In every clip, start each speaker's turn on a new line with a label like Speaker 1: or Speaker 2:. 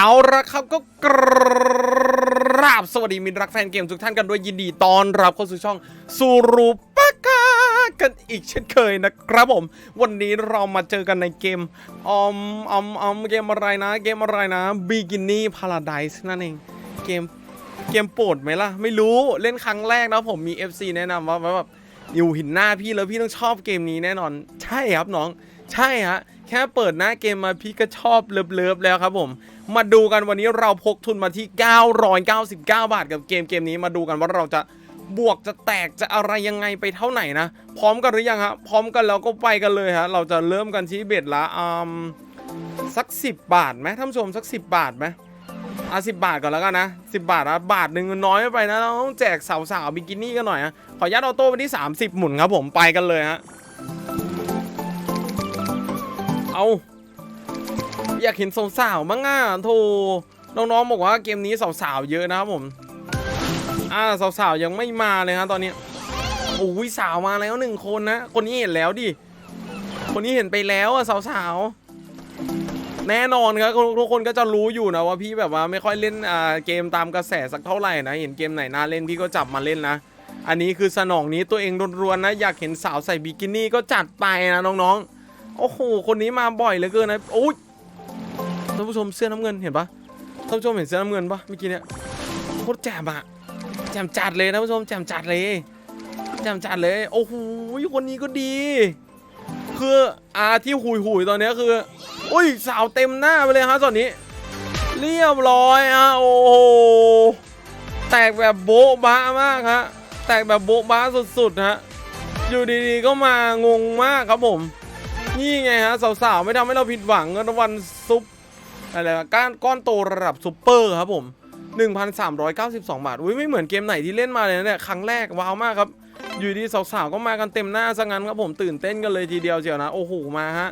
Speaker 1: เอาละครับก็กราบสวัสดีมิตรรักแฟนเกมทุกท่านกันด้วยยินดีต้อนรับเข้าสู่ช่องสูรูปากากันอีกเช่นเคยนะครับผม วันนี้เรามาเจอกันในเกมออมออมออมเกมอะไรนะ เกมอะไรนะ Bikini Paradise นั่นเองเกมเกมโปรดไหมล่ะ ไม่รู้เล่นครั้งแรกนะผมมี FC แนะนำว่าแบบอยู่หินหน้าพี่แล้วพี่ต้องชอบเกมนี้แน่นอน ใช่ครับน้อง ใช่ฮะ แค่เปิดหน้าเกมมาพี่ก็ชอบเลิฟๆแล้วครับผม มาดูกันวันนี้เราพกทุนมาที่ 999 บาทกับเกมเกมนี้มาดูกันว่าเราจะบวกจะแตกจะอะไรยังไงไปเท่าไหร่นะ พร้อมกันหรือยังฮะ พร้อมกันแล้วก็ไปกันเลยฮะ เราจะเริ่มกันที่เบ็ดละอืมสัก 10 บาทไหมท่านผู้ชมสัก 10 บาทไหมอะสิบาทก่อนแล้วกันนะสิบาทนะบาทหนึ่งน้อยไปนะเราต้องแจกสาวๆบิกินี่กันหน่อยนะขออนุญาตเอโต้ไปที่ 30 หมุนครับผมไปกันเลยฮะ เอาอยากเห็นสาวๆมั้งอะโธ่น้องๆบอกว่าเกมนี้สาวๆเยอะนะครับผม อ่าสาวๆยังไม่มาเลยฮะตอนนี้โอ้ยสาวมาแล้วหนึ่งคนนะ คนนี้เห็นแล้วดิ คนนี้เห็นไปแล้วอะสาวๆ แน่นอนครับทุกคนก็จะรู้อยู่นะว่าพี่แบบว่าไม่ค่อยเล่นอ่าเกมตามกระแสสักเท่าไหร่นะ เห็นเกมไหนน่าเล่นพี่ก็จับมาเล่นนะ อันนี้คือสนองนี้ตัวเองรวนๆนะ อยากเห็นสาวใส่บิกินี่ก็จัดไปนะน้องๆ โอ้โห คนนี้มาบ่อยเหลือเกินนะโอ้ยท่านผู้ชมเสื้อน้ำเงินเห็นปะท่านผู้ชมเห็นเสื้อน้ำเงินปะเมื่อกี้เนี่ยโคตรแจ่มอะแจ่มจัดเลยนะผู้ชมแจ่มจัดเลยแจ่มจัดเลย โอ้โหคนนี้ก็ดี คืออาที่หุยหุยตอนนี้คืออุ้ยสาวเต็มหน้าไปเลยฮะตอนนี้ เรียบร้อยฮะโอ้โหแตกแบบโบ๊ะบ้ามากฮะแตกแบบโบ๊ะบ้าสุดๆฮะอยู่ดีๆก็มางงมากครับผม นี่ไงฮะสาวๆไม่ทำให้เราผิดหวังเงินรางวัลซุปอะไรวะก้านก้อนโตระดับซุปเปอร์ครับผม 1,392 บาทอุ้ยไม่เหมือนเกมไหนที่เล่นมาเลยนะเนี่ยครั้งแรกว้าวมากครับ อยู่ดีสาวๆก็มากันเต็มหน้าซะงั้นครับผมตื่นเต้นกันเลยทีเดียวเชียวนะ โอ้โหมาฮะ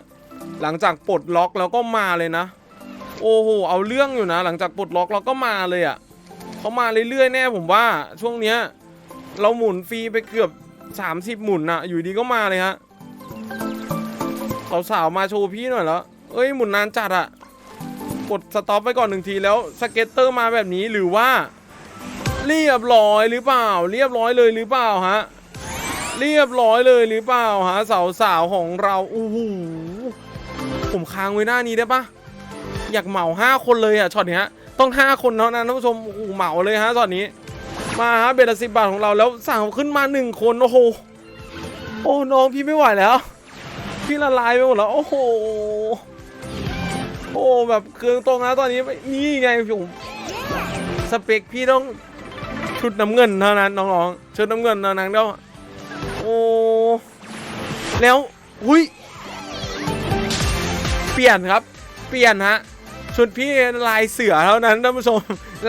Speaker 1: หลังจากปลดล็อกแล้วก็มาเลยนะ โอ้โหเอาเรื่องอยู่นะ หลังจากปลดล็อกเราก็มาเลยอะ่ะเขามาเรื่อยๆแน่ผมว่าช่วงเนี้ยเราหมุนฟรีไปเกือบ 30 หมุนอะอยู่ดีก็มาเลยฮะ สาวๆมาโชว์พี่หน่อยแล้วเอ้ยหมุนนานจัดอะกดสต็อปไปก่อนหนึ่งทีแล้วสเก็ตเตอร์มาแบบนี้หรือว่า เรียบร้อยหรือเปล่า เรียบร้อยเลยหรือเปล่าฮะเรียบร้อยเลยหรือเปล่าฮะสาวสาวๆของเราโอ้โหผมค้างไว้หน้านี้ได้ปะอยากเหมาห้าคนเลยอะช็อตเนี้ยต้องห้าคนเท่านั้นท่านผู้ชมโอ้โหเหมาเลยฮะช็อตนี้ มาฮะเบลสิบบาทของเราแล้วสั่งขึ้นมาหนึ่งคนโอ้โหโอ้น้องพี่ไม่ไหวแล้ว พี่ละลายไปหมดแล้ว โอ้โห โอ้แบบเครื่องตรงนะตอนนี้นี่ไงผมสเปคพี่ต้องชุดน้ำเงินเท่านั้นน้องๆชุดน้ำเงินเท่านั้นเดียโอ้แล้วหุยเปลี่ยนครับ เปลี่ยนฮะชุดพี่ลายเสือเท่านั้นท่านผู้ชม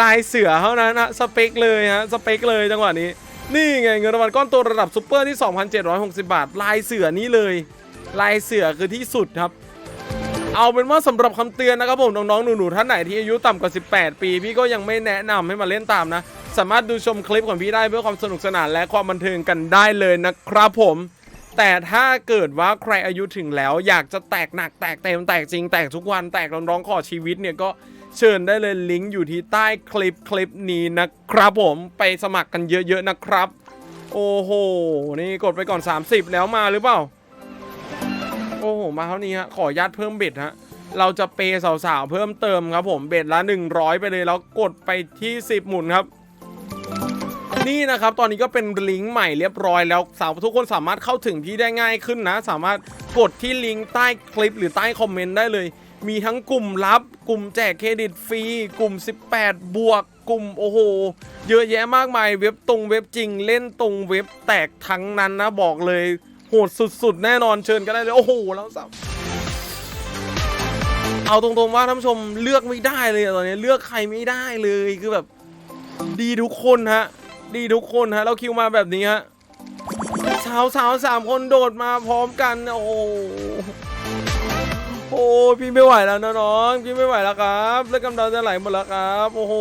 Speaker 1: ลายเสือเท่านั้นนะสเปคเลยฮะสเปคเลยจังหวะนี้ นี่ไงเงินรางวัลก้อนโตระดับซุปเปอร์ที่ 2,760 บาท ลายเสือนี้เลย ลายเสือคือที่สุดครับ เอาเป็นว่าสำหรับคำเตือนนะครับผมน้องๆหนูๆท่านไหนที่อายุต่ำกว่า 18 ปี พี่ก็ยังไม่แนะนำให้มาเล่นตามนะ สามารถดูชมคลิปของพี่ได้เพื่อความสนุกสนานและความบันเทิงกันได้เลยนะครับผมแต่ถ้าเกิดว่าใครอายุถึงแล้ว อยากจะแตกหนักแตกเต็มแตกจริง แตกทุกวันแตกร้องๆขอชีวิตเนี่ยก็เชิญได้เลยลิงก์อยู่ที่ใต้คลิปคลิปนี้นะครับผมไปสมัครกันเยอะๆนะครับ โอ้โห นี่กดไปก่อน 30 แล้วมาหรือเปล่า โอ้โหมาเท่านี้ฮะขออนุญาตเพิ่มเบ็ดฮะเราจะเปย์สาวๆเพิ่มเติมครับผมเบ็ดละ 100 ไปเลยแล้วกดไปที่ 10 หมุนครับนี่นะครับตอนนี้ก็เป็นลิงก์ใหม่เรียบร้อยแล้วสาวทุกคนสามารถเข้าถึงพี่ได้ง่ายขึ้นนะ สามารถกดที่ลิงก์ใต้คลิปหรือใต้คอมเมนต์ได้เลย มีทั้งกลุ่มลับ กลุ่มแจกเครดิตฟรีกลุ่ม 18 บวก กลุ่มโอ้โห เยอะแยะมากมายเว็บตรงเว็บจริงเล่นตรงเว็บแตกทั้งนั้นนะบอกเลย โหดสุดๆ แน่นอนเชิญกันได้เลย โอ้โห แล้วสับเอาตรงๆว่าท่านผู้ชมเลือกไม่ได้เลยตอนนี้เลือกใครไม่ได้เลยคือแบบ ดีทุกคนฮะ ดีทุกคนฮะ เราคิวมาแบบนี้ฮะสาวสาวสามคนโดดมาพร้อมกัน โอ้โหโอ้พี่ไม่ไหวแล้วนะน้องพี่ไม่ไหวแล้วครับเลือดกำเดาจะไหลหมดแล้วครับ โอ้โห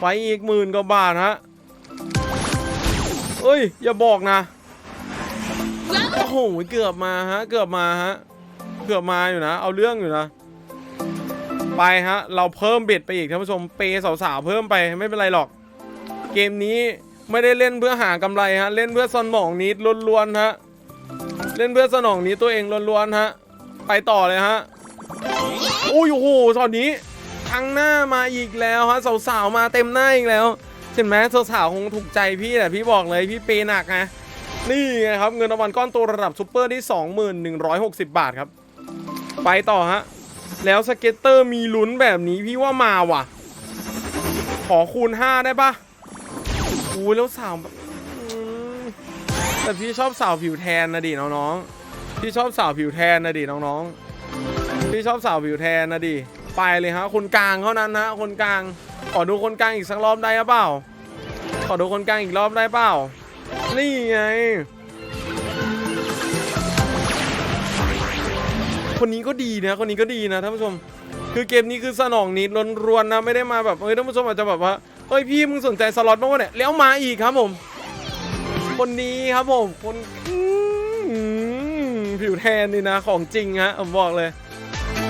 Speaker 1: ไปอีกหมื่นกว่าบาทฮะเอ้ย อย่าบอกนะ โอ้โหเกือบมาฮะ เกือบมาฮะ เกือบมาอยู่นะ เอาเรื่องอยู่นะ ไปฮะ เราเพิ่มเบ็ดไปอีกท่านผู้ชม เปย์สาวๆเพิ่มไปไม่เป็นไรหรอก เกมนี้ไม่ได้เล่นเพื่อหากำไรฮะ เล่นเพื่อสมองนิดล้วนๆฮะ เล่นเพื่อสนองนี้ตัวเองล้วนๆฮะ ไปต่อเลยฮะ โอ้ยโอ้โหตอนนี้ทางหน้ามาอีกแล้วฮะสาวๆมาเต็มหน้าอีกแล้วเห็นไหมสาวๆคงถูกใจพี่แหละพี่บอกเลยพี่เปย์หนักไง นี่ไงครับเงินรางวัลก้อนโตระดับซูเปอร์ที่ 2160 บาทครับ ไปต่อฮะ แล้วสเก็ตเตอร์มีลุ้นแบบนี้พี่ว่ามาว่ะ ขอคูณ 5 ได้ปะอู้แล้วสาวแบบอืมแต่พี่ชอบสาวผิวแทนนะดิน้องๆพี่ชอบสาวผิวแทนนะดิน้องๆพี่ชอบสาวผิวแทนนะดิไปเลยฮะคนกลางเท่านั้นนะคนกลางขอดูคนกลางอีกสักรอบได้หรือเปล่าขอดูคนกลางอีกรอบได้เปล่า นี่ไง คนนี้ก็ดีนะ คนนี้ก็ดีนะท่านผู้ชม คือเกมนี้คือสนองนิดรวนๆนะ ไม่ได้มาแบบ เฮ้ยท่านผู้ชมอาจจะแบบว่า เฮ้ยพี่มึงสนใจสล็อตบ้างวะเนี่ย แล้วมาอีกครับผม คนนี้ครับผม คนผิวแทนนี่นะ ของจริงฮะผมบอกเลย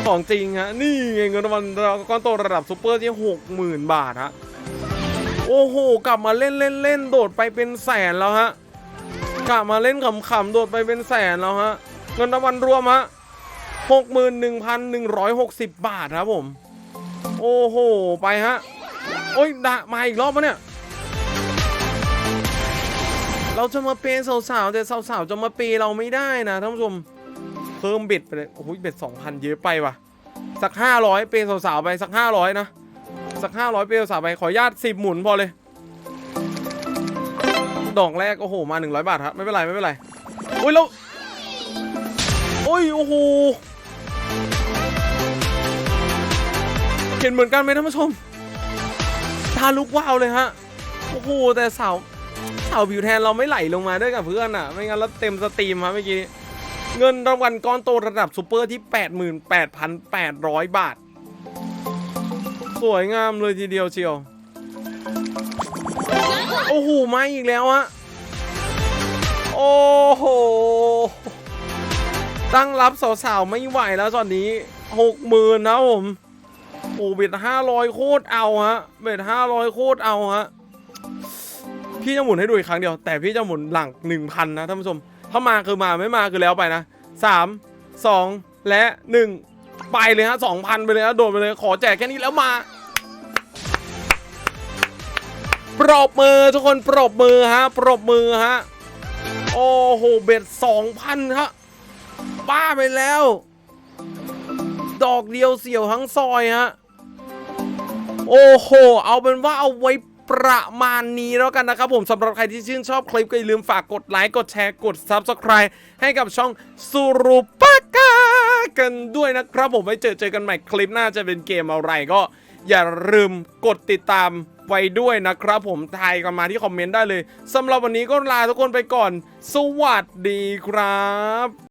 Speaker 1: ของจริงฮะ นี่ไงเงินรางวัลก้อนโตระดับซูเปอร์ที่หกหมื่นบาทฮะ อ้โห กลับมาเล่นเล่นเล่นโดดไปเป็นแสนแล้วฮะ กลับมาเล่นขำๆโดดไปเป็นแสนแล้วฮะ เงินรางวัลรวมฮะหกหมื่นหนึ่งพันหนึ่งร้อยหกสิบบาทครับผม โอ้โห ไปฮะ โอ้ยดะมาอีกรอบปะเนี่ย เราจะมาเปย์สาวๆแต่สาวๆจะมาเปย์เราไม่ได้นะท่านผู้ชม เพิ่มเบ็ดไปเลย โอ้โหเบ็ดสองพันเยอะไปว่ะ สักห้าร้อยเปย์สาวๆไปสักห้าร้อยนะ สักห้าร้อยเปย์สาไปขออนุญาตสิบหมุนพอเลย ดอกแรก โอ้โห มาหนึ่งร้อยบาทครับ ไม่เป็นไร ไม่เป็นไร โอ้ย แล้ว โอ้ย โอ้โห เห็นเหมือนกันไหมท่านผู้ชม ตาลุกว้าวเลยฮะ โอ้โห แต่สาวสาวผิวแทนเราไม่ไหลลงมาด้วยกับเพื่อนอะ ไม่งั้นเราเต็มสตรีมครับเมื่อกี้ เงินรางวัลก้อนโตระดับซูเปอร์ที่ 88,800 บาท สวยงามเลยทีเดียวเชียว โอ้โหมาอีกแล้วอะโอ้โห ตั้งรับสาวๆ ไม่ไหวแล้วตอนนี้หกหมื่นนะผม โอ้เบ็ดห้าร้อยโคตรเอาฮะ เบ็ดห้าร้อยโคตรเอาฮะ พี่จะหมุนให้ดูอีกครั้งเดียว แต่พี่จะหมุนหลังหนึ่งพันนะท่านผู้ชม ถ้ามาคือมาไม่มาคือแล้วไปนะสามสองและหนึ่ง ไปเลยฮะสองพันไปเลยฮะโดดไปเลยขอแจกแค่นี้แล้วมาปรบมือทุกคนปรบมือฮะปรบมือฮะโอ้โหเบ็ดสองพันฮะบ้าไปแล้ว ดอกเดียวเสี่ยวทั้งซอยฮะโอ้โห เอาเป็นว่าเอาไว้ประมาณนี้แล้วกันนะครับผมสำหรับใครที่ชื่นชอบคลิปก็อย่าลืมฝากกดไลค์ กดแชร์ กด Subscribe ให้กับช่องสุรุปาก กันด้วยนะครับผมไว้เจอเจอกันใหม่คลิปหน้าจะเป็นเกมอะไรก็อย่าลืมกดติดตามไว้ด้วยนะครับผมทายกันมาที่คอมเมนต์ได้เลยสำหรับวันนี้ก็ลาทุกคนไปก่อน สวัสดีครับ